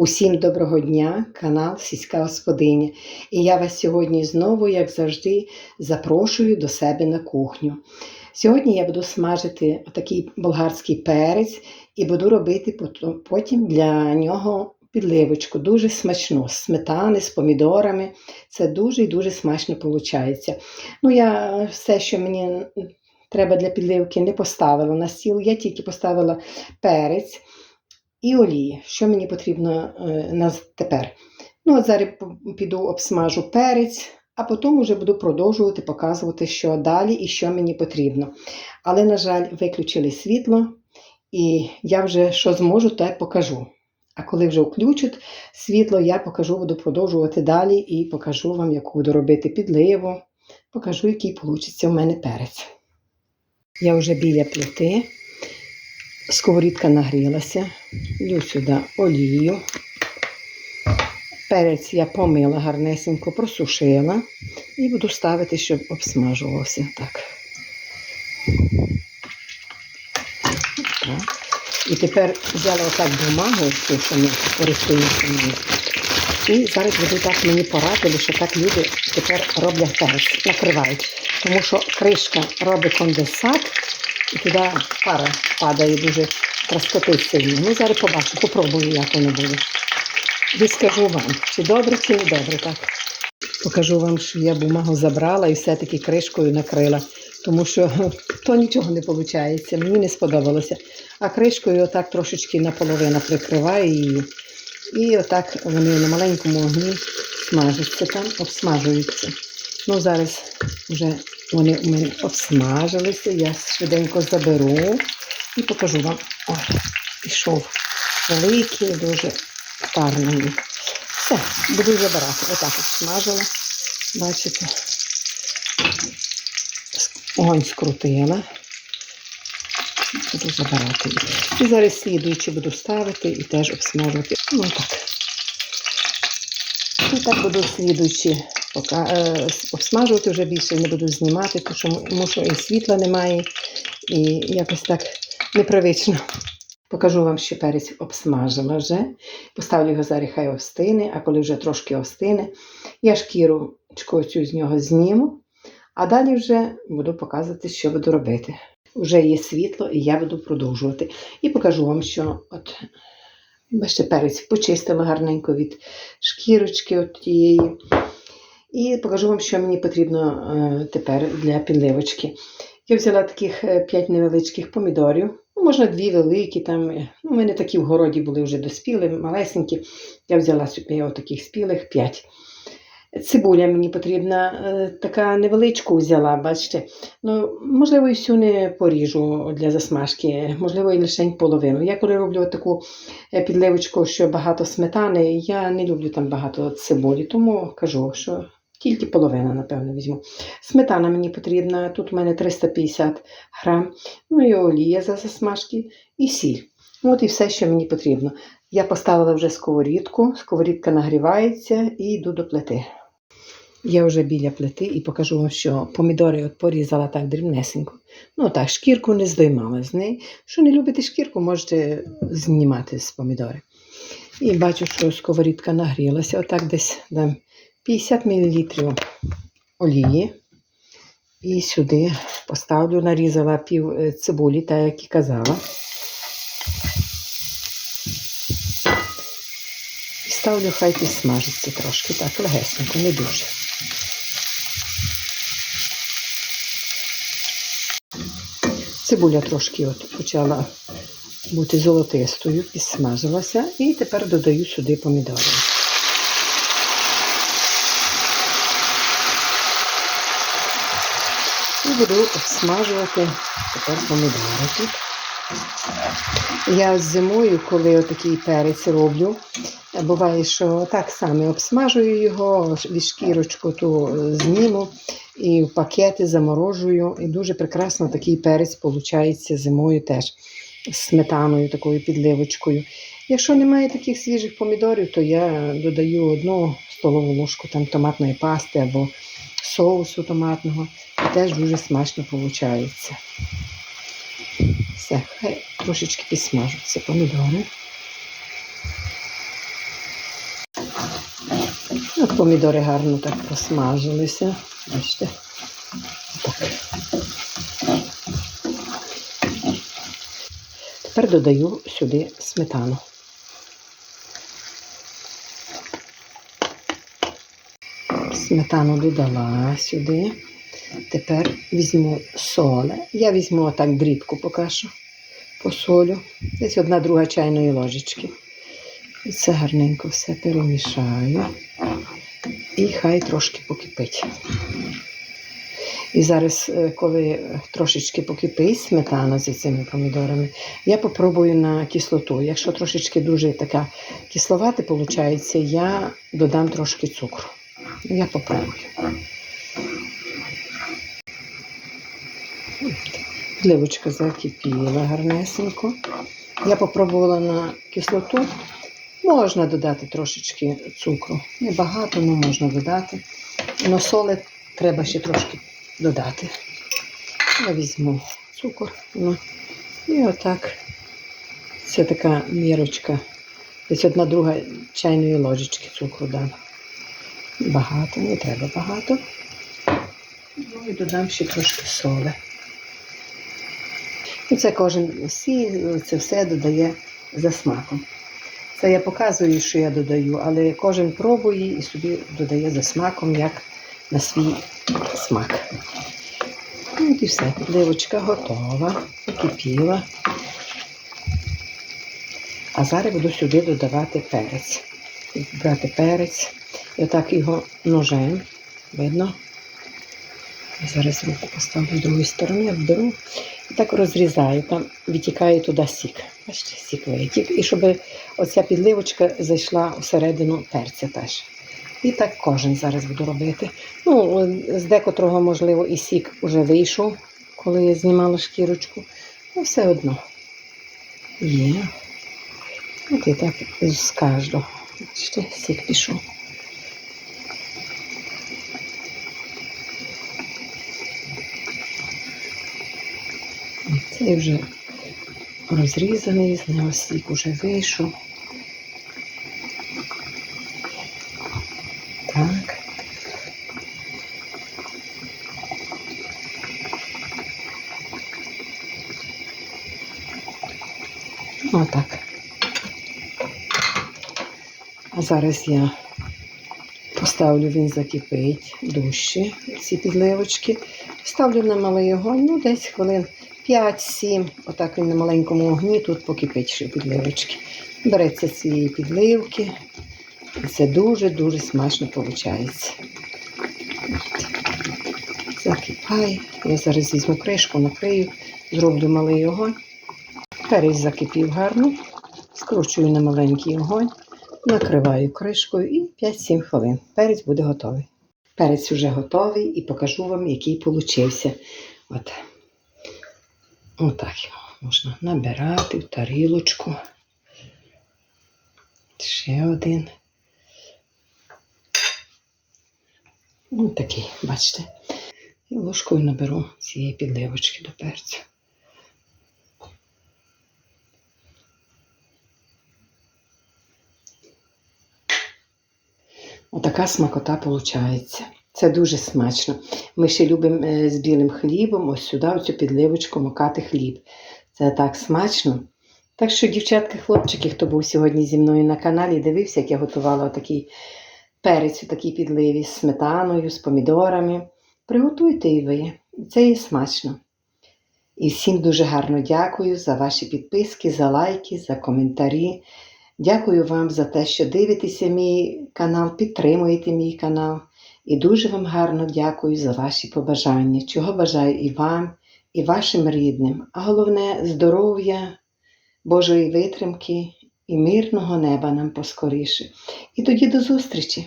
Усім доброго дня, канал Сільська Господиня. І я вас сьогодні знову, як завжди, запрошую до себе на кухню. Сьогодні я буду смажити такий болгарський перець і буду робити потім для нього підливочку. Дуже смачно, з сметани, з помідорами. Це дуже і дуже смачно виходить. Ну, я все, що мені треба для підливки, не поставила на стіл. Я тільки поставила перець і олії. Що мені потрібно е, на тепер? Ну, от зараз піду обсмажу перець, а потім вже буду продовжувати показувати, що далі і що мені потрібно. Але, на жаль, виключили світло, і я вже що зможу, то покажу. А коли вже включать світло, я покажу, буду продовжувати далі і покажу вам, яку буду робити підливу. Покажу, який вийде в мене перець. Я вже біля плити. Сковорідка нагрілася. Лю сюди олію. Перець я помила гарнесенько, просушила і буду ставити, щоб обсмажувався. Так. так. І тепер взяла отак бумагу, ми користуємося нею. І зараз буду так мені порадили, що так люди тепер роблять перець, накривають. Тому що кришка робить конденсат, і туди пара падає дуже траскотиться він. Ну, зараз побачу, попробую, як воно буде. І скажу вам, чи добре, чи не добре, так. Покажу вам, що я бумагу забрала і все-таки кришкою накрила, тому що то нічого не виходить, мені не сподобалося. А кришкою отак трошечки наполовину прикриваю її. І отак вони на маленькому огні смажаться там, обсмажуються. Ну, зараз вже вони у мене обсмажилися, я швиденько заберу і покажу вам. Ой, пішов великий, дуже гарний. Все, буду забирати. Отак обсмажила. Бачите, огонь скрутила. Буду забирати. їх. І зараз слідуючи буду ставити і теж обсмажувати. Ну так. І так буду е, обсмажувати вже більше не буду знімати, тому що, і світла немає, і якось так непривично. Покажу вам, що перець обсмажила вже. Поставлю його зараз, хай остине, а коли вже трошки остине, я шкірочку цю з нього зніму, а далі вже буду показувати, що буду робити. Вже є світло, і я буду продовжувати. І покажу вам, що от бачите, перець почистила гарненько від шкірочки от тієї. І покажу вам, що мені потрібно е, тепер для підливочки. Я взяла таких 5 невеличких помідорів. Ну, можна дві великі, там, е, ну, у мене такі в городі були вже доспіли, малесенькі. Я взяла собі отаких спілих 5. Цибуля мені потрібна, е, така невеличку взяла, бачите. Ну, можливо, і всю не поріжу для засмажки, можливо, і лише половину. Я коли роблю таку е, підливочку, що багато сметани, я не люблю там багато цибулі, тому кажу, що тільки половину, напевно, візьму. Сметана мені потрібна, тут у мене 350 грам, ну і олія за засмажки, і сіль. От і все, що мені потрібно. Я поставила вже сковорідку, сковорідка нагрівається і йду до плити. Я вже біля плити і покажу вам, що помідори от порізала так дрібнесенько. Ну так, шкірку не здоймала з неї. Що не любите шкірку, можете знімати з помідори. І бачу, що сковорідка нагрілася. Отак десь 50 мл олії. І сюди поставлю, нарізала пів е, цибулі, так як і казала. І ставлю, хай підсмажиться трошки, так, легесенько, не дуже. Цибуля трошки от почала бути золотистою, підсмажилася, і тепер додаю сюди помідори. Буду обсмажувати тепер помідори тут. Я зимою, коли отакий перець роблю, буває, що так само обсмажую його, від шкірочку ту зніму і в пакети заморожую. І дуже прекрасно такий перець виходить зимою теж з сметаною, такою підливочкою. Якщо немає таких свіжих помідорів, то я додаю одну столову ложку там, томатної пасти або соусу томатного. І теж дуже смачно виходить. Все, хай трошечки підсмажуться помідори. От помідори гарно так посмажилися. Бачите. Так. Тепер додаю сюди сметану. Сметану додала сюди. Тепер візьму соле. Я візьму отак дрібку поки що посолю. Десь одна друга чайної ложечки. І це гарненько все перемішаю. І хай трошки покипить. І зараз, е, коли трошечки покипить сметана з цими помідорами, я попробую на кислоту. Якщо трошечки дуже така кисловата виходить, я додам трошки цукру. Я попробую. Сливочка закипіла гарнесенько. Я попробувала на кислоту. Можна додати трошечки цукру. Небагато, але можна додати. Но соли треба ще трошки додати. Я візьму цукор. Ну, і отак. Це така мірочка. Десь одна друга чайної ложечки цукру дам. Багато, не треба багато. Ну і додам ще трошки соли. І це кожен всі, це все додає за смаком. Це я показую, що я додаю, але кожен пробує і собі додає за смаком, як на свій смак. Ну, і все, підливочка готова, покипіла. А зараз буду сюди додавати перець. Брати перець. І отак його ножем. Видно? Я зараз руку поставлю з другої сторони, беру і так розрізаю. Там відтікає туди сік. Бачите, сік витік. І щоб оця підливочка зайшла всередину перця теж. І так кожен зараз буду робити. Ну, з декотрого, можливо, і сік вже вийшов, коли я знімала шкірочку. Ну, все одно. Є. От і так з кожного. Бачите, сік пішов. Цей вже розрізаний, з нього сік уже вийшов. Так. Отак. А зараз я поставлю, він закипить дужче, ці підливочки. Ставлю на малий огонь, ну десь хвилин 5-7. Отак він на маленькому огні тут покипить підливочки. Береться з цієї підливки. І це дуже-дуже смачно виходить. Закипає. Я зараз візьму кришку, накрию, зроблю малий огонь. Перець закипів гарно. Скручую на маленький огонь, накриваю кришкою і 5-7 хвилин. Перець буде готовий. Перець вже готовий і покажу вам, який получився. От. Отак його можна набирати в тарілочку. Ще один. Ось такий, бачите. І ложкою наберу цієї підливочки до перцю. Отака смакота виходить. Це дуже смачно. Ми ще любимо е, з білим хлібом, ось сюди, оцю підливочку, макати хліб. Це так смачно. Так що, дівчатки, хлопчики, хто був сьогодні зі мною на каналі, дивився, як я готувала отакий перець у такій підливі з сметаною, з помідорами. Приготуйте і ви. Це є смачно. І всім дуже гарно дякую за ваші підписки, за лайки, за коментарі. Дякую вам за те, що дивитеся мій канал, підтримуєте мій канал. І дуже вам гарно дякую за ваші побажання, чого бажаю і вам, і вашим рідним. А головне здоров'я, Божої витримки і мирного неба нам поскоріше. І тоді до зустрічі!